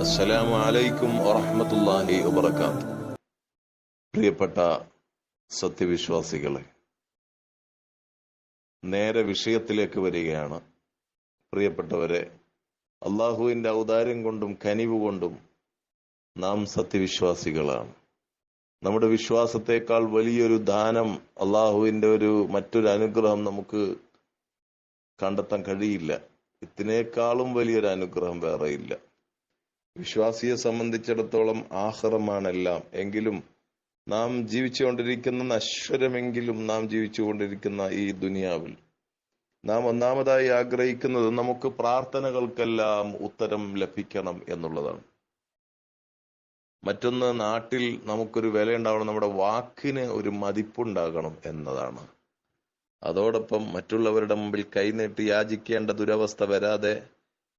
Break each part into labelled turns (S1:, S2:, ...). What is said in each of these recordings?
S1: അസ്സലാമു അലൈക്കും വബറകാത്ത് പ്രിയപ്പെട്ട സത്യവിശ്വാസികളെ നേരെ വിഷയത്തിലേക്ക് വരികയാണ്. പ്രിയപ്പെട്ടവരെ അള്ളാഹുവിന്റെ ഔദാര്യം കൊണ്ടും കനിവ് കൊണ്ടും നാം സത്യവിശ്വാസികളാണ്. നമ്മുടെ വിശ്വാസത്തെക്കാൾ വലിയൊരു ദാനം അള്ളാഹുവിന്റെ ഒരു മറ്റൊരു അനുഗ്രഹം നമുക്ക് കണ്ടെത്താൻ കഴിയില്ല. ഇതിനേക്കാളും വലിയൊരു അനുഗ്രഹം വേറെ ഇല്ല വിശ്വാസിയെ സംബന്ധിച്ചിടത്തോളം ആഹ്റമാണെല്ലാം. എങ്കിലും നാം ജീവിച്ചുകൊണ്ടിരിക്കുന്ന നശ്വരമെങ്കിലും നാം ജീവിച്ചുകൊണ്ടിരിക്കുന്ന ഈ ദുനിയാവിൽ നാം ഒന്നാമതായി ആഗ്രഹിക്കുന്നത് നമുക്ക് പ്രാർത്ഥനകൾക്കെല്ലാം ഉത്തരം ലഭിക്കണം എന്നുള്ളതാണ്. മറ്റൊന്ന് നാട്ടിൽ നമുക്കൊരു വില ഉണ്ടാവണം നമ്മുടെ വാക്കിന് ഒരു മതിപ്പുണ്ടാകണം എന്നതാണ്. അതോടൊപ്പം മറ്റുള്ളവരുടെ മുമ്പിൽ കൈനീട്ടി യാചിക്കേണ്ട ദുരവസ്ഥ വരാതെ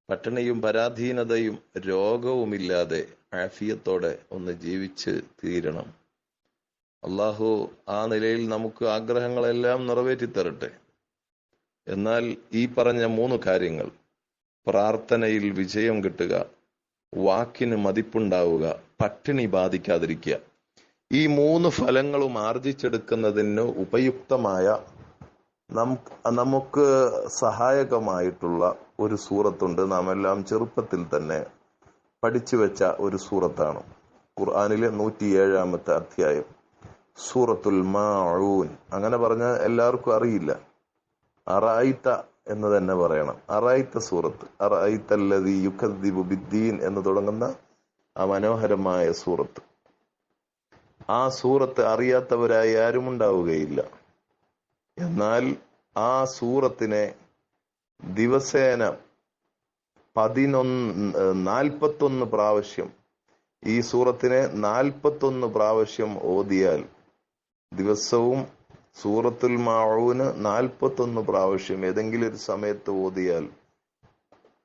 S1: പട്ടിണിയും പരാധീനതയും രോഗവുമില്ലാതെ ആഫിയത്തോടെ ഒന്ന് ജീവിച്ച് തീരണം. അള്ളാഹു ആ നിലയിൽ നമുക്ക് ആഗ്രഹങ്ങളെല്ലാം നിറവേറ്റിത്തരട്ടെ. എന്നാൽ ഈ പറഞ്ഞ മൂന്ന് കാര്യങ്ങൾ പ്രാർത്ഥനയിൽ വിജയം കിട്ടുക വാക്കിന് മതിപ്പുണ്ടാവുക പട്ടിണി ബാധിക്കാതിരിക്കുക ഈ മൂന്ന് ഫലങ്ങളും ആർജിച്ചെടുക്കുന്നതിന് ഉപയുക്തമായ നമുക്ക് സഹായകമായിട്ടുള്ള ഒരു സൂറത്തുണ്ട്. നാം എല്ലാം ചെറുപ്പത്തിൽ തന്നെ പഠിച്ചു വെച്ച ഒരു സൂറത്താണ്. ഖുർആാനിലെ നൂറ്റിയേഴാമത്തെ അധ്യായം. സൂറത്തുൽ മാഴൂൻ അങ്ങനെ പറഞ്ഞ എല്ലാവർക്കും അറിയില്ല. അറായിത്ത എന്ന് തന്നെ പറയണം. അറായിത്ത സൂറത്ത്. അറായിത്തല്ലതി യുഖദ്ദീൻ എന്ന് തുടങ്ങുന്ന ആ മനോഹരമായ സൂറത്ത്. ആ സൂറത്ത് അറിയാത്തവരായി ആരും ഉണ്ടാവുകയില്ല എന്നാൽ ആ സൂറത്തിനെ ദിവസേന പതിനൊന്ന് നാൽപ്പത്തൊന്ന് പ്രാവശ്യം ഈ സൂറത്തിനെ നാൽപ്പത്തൊന്ന് പ്രാവശ്യം ഓതിയാൽ ദിവസവും സൂറത്തുൽ മാവൂന് നാൽപ്പത്തൊന്ന് പ്രാവശ്യം ഏതെങ്കിലും ഒരു സമയത്ത് ഓതിയാൽ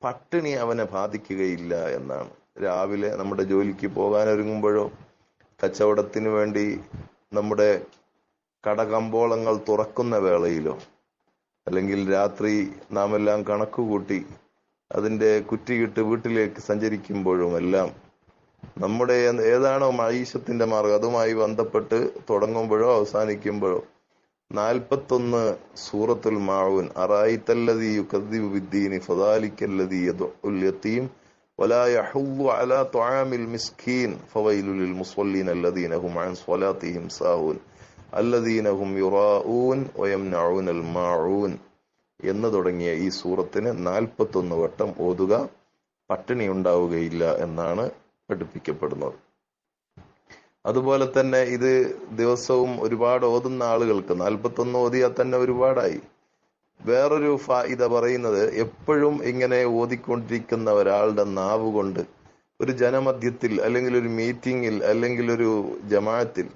S1: പട്ടിണി അവനെ ബാധിക്കുകയില്ല എന്നാണ്. രാവിലെ നമ്മുടെ ജോലിക്ക് പോകാൻ ഒരുങ്ങുമ്പോഴോ കച്ചവടത്തിന് വേണ്ടി നമ്മുടെ കടകമ്പോളങ്ങൾ തുറക്കുന്ന വേളയിലോ അല്ലെങ്കിൽ രാത്രി നാം എല്ലാം കണക്കുകൂട്ടി അതിന്റെ കുറ്റിയിട്ട് വീട്ടിലേക്ക് സഞ്ചരിക്കുമ്പോഴും എല്ലാം നമ്മുടെ ഏതാണോ മൈഷത്തിന്റെ മാർഗം അതുമായി ബന്ധപ്പെട്ട് തുടങ്ങുമ്പോഴോ അവസാനിക്കുമ്പോഴോ നാൽപ്പത്തൊന്ന് സൂറത്തുൽ മാവൂൻ അറായിത്തല്ലതി യുക്കദ്ദിബു ബിദ്ദീനി ഫദാലിക്കല്ലതി യദ്ഉൽ യതീം ولا يحض على طعام المسكين فويل للمصلين الذين هم عن صلاتهم ساهون അല്ലദീനഹും മാഊൻ എന്ന് തുടങ്ങിയ ഈ സൂറത്തിന് നാൽപ്പത്തൊന്ന് വട്ടം ഓതുക പട്ടിണി ഉണ്ടാവുകയില്ല എന്നാണ് പഠിപ്പിക്കപ്പെടുന്നത്. അതുപോലെ തന്നെ ഇത് ദിവസവും ഒരുപാട് ഓതുന്ന ആളുകൾക്ക് നാൽപ്പത്തൊന്ന് ഓതിയാൽ തന്നെ ഒരുപാടായി. വേറൊരു ഫായിത പറയുന്നത് എപ്പോഴും ഇങ്ങനെ ഓതിക്കൊണ്ടിരിക്കുന്ന ഒരാളുടെ നാവ് കൊണ്ട് ഒരു ജനമധ്യത്തിൽ അല്ലെങ്കിൽ ഒരു മീറ്റിംഗിൽ അല്ലെങ്കിൽ ഒരു ജമാഅത്തിൽ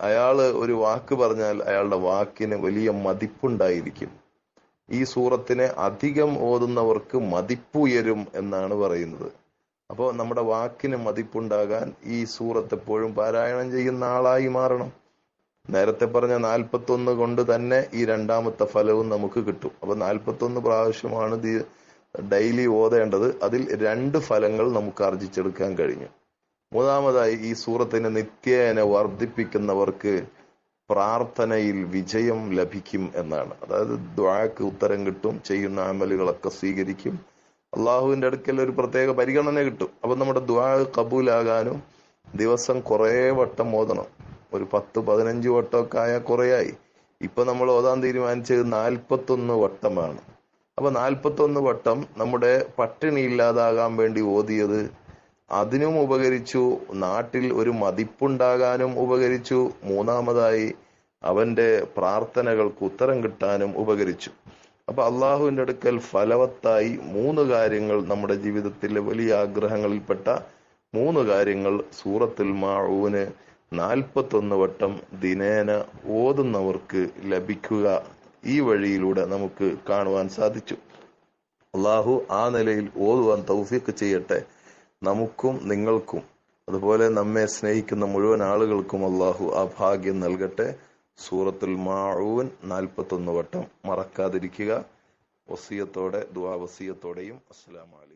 S1: അയാൾ ഒരു വാക്ക് പറഞ്ഞാൽ അയാളുടെ വാക്കിന് വലിയ മതിപ്പുണ്ടായിരിക്കും. ഈ സൂറത്തിനെ അധികം ഓതുന്നവർക്ക് മതിപ്പുയരും എന്നാണ് പറയുന്നത്. അപ്പോൾ നമ്മുടെ വാക്കിന് മതിപ്പുണ്ടാകാൻ ഈ സൂറത്ത് എപ്പോഴും പാരായണം ചെയ്യുന്ന ആളായി മാറണം. നേരത്തെ പറഞ്ഞ നാൽപ്പത്തൊന്ന് കൊണ്ട് തന്നെ ഈ രണ്ടാമത്തെ ഫലവും നമുക്ക് കിട്ടും. അപ്പൊ നാൽപ്പത്തൊന്ന് പ്രാവശ്യമാണ് ഡെയിലി ഓതേണ്ടത്. അതിൽ രണ്ട് ഫലങ്ങൾ നമുക്ക് ആർജിച്ചെടുക്കാൻ കഴിഞ്ഞു. മൂന്നാമതായി ഈ സൂറത്തിനെ നിത്യേന വർദ്ധിപ്പിക്കുന്നവർക്ക് പ്രാർത്ഥനയിൽ വിജയം ലഭിക്കും എന്നാണ്. അതായത് ദ്വാക്ക് ഉത്തരം കിട്ടും ചെയ്യുന്ന അമലുകളൊക്കെ സ്വീകരിക്കും. അള്ളാഹുവിന്റെ അടുക്കൽ ഒരു പ്രത്യേക പരിഗണന കിട്ടും. അപ്പൊ നമ്മുടെ ദ്വാ കബൂലാകാനും ദിവസം കുറേ വട്ടം ഓതണം. ഒരു പത്ത് പതിനഞ്ച് വട്ടമൊക്കെ ആയാൽ കുറേയായി. ഇപ്പൊ നമ്മൾ ഓതാൻ തീരുമാനിച്ചത് നാൽപ്പത്തൊന്ന് വട്ടമാണ്. അപ്പൊ നാൽപ്പത്തൊന്ന് വട്ടം നമ്മുടെ പട്ടിണി ഇല്ലാതാകാൻ വേണ്ടി ഓതിയത് അതിനും ഉപകരിച്ചു നാട്ടിൽ ഒരു മതിപ്പുണ്ടാകാനും ഉപകരിച്ചു. മൂന്നാമതായി അവന്റെ പ്രാർത്ഥനകൾക്ക് ഉത്തരം കിട്ടാനും ഉപകരിച്ചു. അപ്പൊ അള്ളാഹുവിന്റെ അടുക്കൽ ഫലവത്തായി മൂന്ന് കാര്യങ്ങൾ നമ്മുടെ ജീവിതത്തിലെ വലിയ ആഗ്രഹങ്ങളിൽപ്പെട്ട മൂന്ന് കാര്യങ്ങൾ സൂറത്തുൽ മാഊന് നാൽപ്പത്തൊന്ന് വട്ടം ദിനേന ഓതുന്നവർക്ക് ലഭിക്കുക ഈ വഴിയിലൂടെ നമുക്ക് കാണുവാൻ സാധിച്ചു. അള്ളാഹു ആ നിലയിൽ ഓതുവാൻ തൗഫീഖ് ചെയ്യട്ടെ. നമുക്കും നിങ്ങൾക്കും അതുപോലെ നമ്മെ സ്നേഹിക്കുന്ന മുഴുവൻ ആളുകൾക്കും അള്ളാഹു ആ ഭാഗ്യം നൽകട്ടെ. സൂറത്തുൽ മാഊൻ നാൽപ്പത്തൊന്ന് വട്ടം മറക്കാതിരിക്കുക. വസീയത്തോടെ ദുവാ വസീയത്തോടെയും. അസ്സലാമു അലൈക്കും.